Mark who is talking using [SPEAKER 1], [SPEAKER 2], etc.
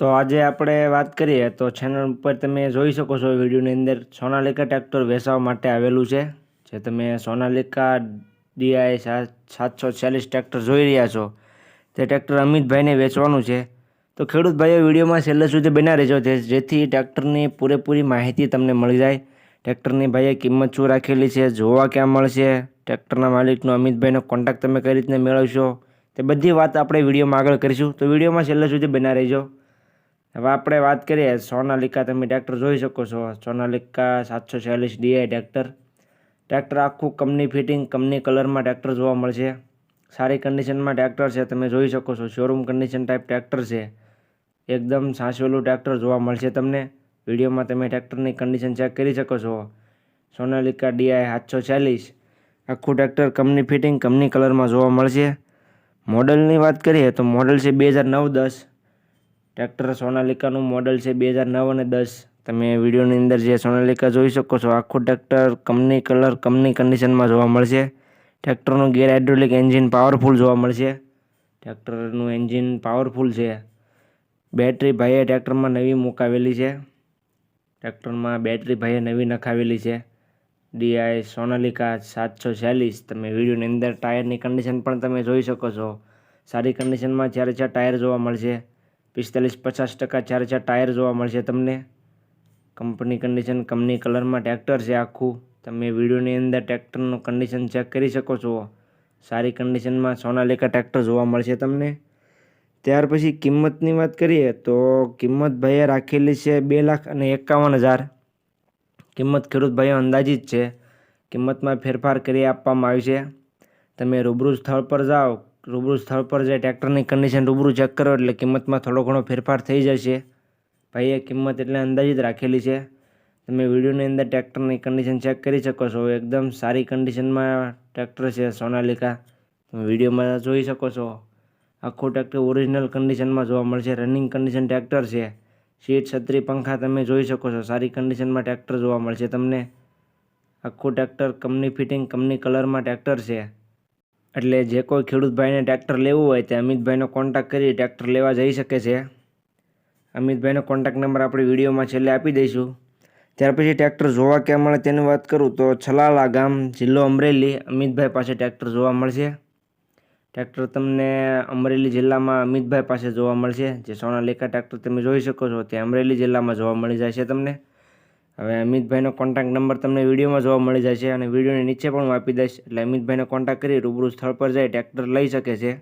[SPEAKER 1] તો આજે આપણે વાત કરીએ તો ચેનલ ઉપર તમે જોઈ શકો છો વિડીયોની અંદર સોનાલિકા ટ્રેક્ટર વેચવા માટે આવેલું છે, જે તમે સોનાલિકા ડીઆઈ સાતસો છેલ્લીસ ટ્રેક્ટર જોઈ રહ્યા છો. તે ટ્રેક્ટર અમિતભાઈને વેચવાનું છે. તો ખેડૂત ભાઈઓ વિડીયોમાં છેલ્લે સુધી બના રહેજો જેથી ટ્રેક્ટરની પૂરેપૂરી માહિતી તમને મળી જાય. ટ્રેક્ટરની ભાઈએ કિંમત શું રાખેલી છે, જોવા ક્યાં મળશે? ટ્રેક્ટરના માલિકનો અમિતભાઈનો કોન્ટેક્ટ તમે કઈ રીતને મેળવશો? તે બધી વાત આપણે વિડીયોમાં આગળ કરીશું. તો વિડીયોમાં છેલ્લે સુધી બના રહેજો. હવે આપણે વાત કરીએ, સોનાલિકા તમે ટ્રેક્ટર જોઈ શકો છો. સોનાલિકા સાતસો ચાલીસ ડીઆઈ ટ્રેક્ટર ટ્રેક્ટર આખું કંપની ફિટિંગ કંપની કલરમાં ટ્રેક્ટર જોવા મળશે. સારી કન્ડિશનમાં ટ્રેક્ટર છે, તમે જોઈ શકો છો. શોરૂમ કન્ડિશન ટાઈપ ટ્રેક્ટર છે. એકદમ સાસવેલું ટ્રેક્ટર જોવા મળશે તમને. વિડીયોમાં તમે ટ્રેક્ટરની કન્ડિશન ચેક કરી શકો છો. સોનાલિકા ડીઆઈ સાતસો ચાલીસ આખું ટ્રેક્ટર કંપની ફિટિંગ કંપની કલરમાં જોવા મળશે. મોડલની વાત કરીએ તો મોડલ છે બે હજાર નવ દસ. ટ્રેક્ટર સોનાલિકાનું મોડલ છે બે હજાર નવ અને દસ. તમે વિડીયોની અંદર જે સોનાલિકા જોઈ શકો છો, આખું ટ્રેક્ટર કંપની કલર કંપની કન્ડિશનમાં જોવા મળશે. ટ્રેક્ટરનું ગેર હાઇડ્રોલિક એન્જિન પાવરફુલ જોવા મળશે. ટ્રેક્ટરનું એન્જિન પાવરફુલ છે. બેટરી ભાઈએ ટ્રેક્ટરમાં નવી મુકાવેલી છે. ટ્રેક્ટરમાં બેટરી ભાઈએ નવી નખાવેલી છે. ડીઆઈ સોનાલિકા સાતસો છ્યાલીસ તમે વિડીયોની અંદર ટાયરની કન્ડિશન પણ તમે જોઈ શકો છો. સારી કન્ડિશનમાં ચારે ચાર ટાયર જોવા મળશે. પિસ્તાલીસ પચાસ ટકા ચાર ચાર ટાયર જોવા મળશે તમને. કંપની કન્ડિશન, કંપની કલરમાં ટ્રેક્ટર છે આખું. તમે વિડીયોની અંદર ટ્રેક્ટરનું કન્ડિશન ચેક કરી શકો છો. સારી કન્ડિશનમાં સોનાલિકા ટ્રેક્ટર જોવા મળશે તમને. ત્યાર પછી કિંમતની વાત કરીએ તો કિંમત ભાઈએ રાખેલી છે બે લાખ અને એકાવન હજાર. કિંમત ખેડૂત ભાઈઓ અંદાજિત છે. કિંમતમાં ફેરફાર કરી આપવામાં આવ્યું છે. તમે રૂબરૂ સ્થળ પર જાઓ રૂબરૂ સ્થળ પર જઈ ટ્રેક્ટરની કન્ડિશન રૂબરૂ ચેક કરો એટલે કિંમતમાં થોડો ઘણો ફેરફાર થઈ જશે. ભાઈએ કિંમત એટલે અંદાજિત રાખેલી છે. તમે વિડીયોની અંદર ટ્રેક્ટરની કન્ડિશન ચેક કરી શકો છો. એકદમ સારી કન્ડિશનમાં ટ્રેક્ટર છે સોનાલિકા. તમે વિડીયોમાં જોઈ શકો છો. આખું ટ્રેક્ટર ઓરિજિનલ કન્ડિશનમાં જોવા મળશે. રનિંગ કન્ડિશન ટ્રેક્ટર છે. સીટ છત્રી, પંખા તમે જોઈ શકો છો. સારી કન્ડિશનમાં ટ્રેક્ટર જોવા મળશે તમને. આખું ટ્રેક્ટર કંપની ફિટિંગ કંપની કલરમાં ટ્રેક્ટર છે. એટલે જે કોઈ ખેડૂત ભાઈને ટ્રેક્ટર લેવું હોય તે અમિતભાઈનો કોન્ટેક્ટ કરી ટ્રેક્ટર લેવા જઈ શકે છે. અમિતભાઈનો કોન્ટેક્ટ નંબર આપણે વિડીયોમાં છેલ્લે આપી દઈશું. ત્યાર પછી ટ્રેક્ટર જોવા ક્યાં મળે તેની વાત કરું તો છલાલા ગામ, જિલ્લો અમરેલી અમિતભાઈ પાસે ટ્રેક્ટર જોવા મળશે. ટ્રેક્ટર તમને અમરેલી જિલ્લામાં અમિતભાઈ પાસે જોવા મળશે. જે સોનાલિકા ટ્રેક્ટર તમે જોઈ શકો છો તે અમરેલી જિલ્લામાં જોવા મળી જાય છે તમને. હવે અમિતભાઈનો કોન્ટેક્ટ નંબર તમને વિડીયોમાં જોવા મળી જાય છે અને વિડીયોની નીચે પણ હું આપી દઈશ. એટલે અમિતભાઈનો કોન્ટેક્ટ કરી રૂબરૂ સ્થળ પર જઈ ટ્રેક્ટર લઈ શકે છે.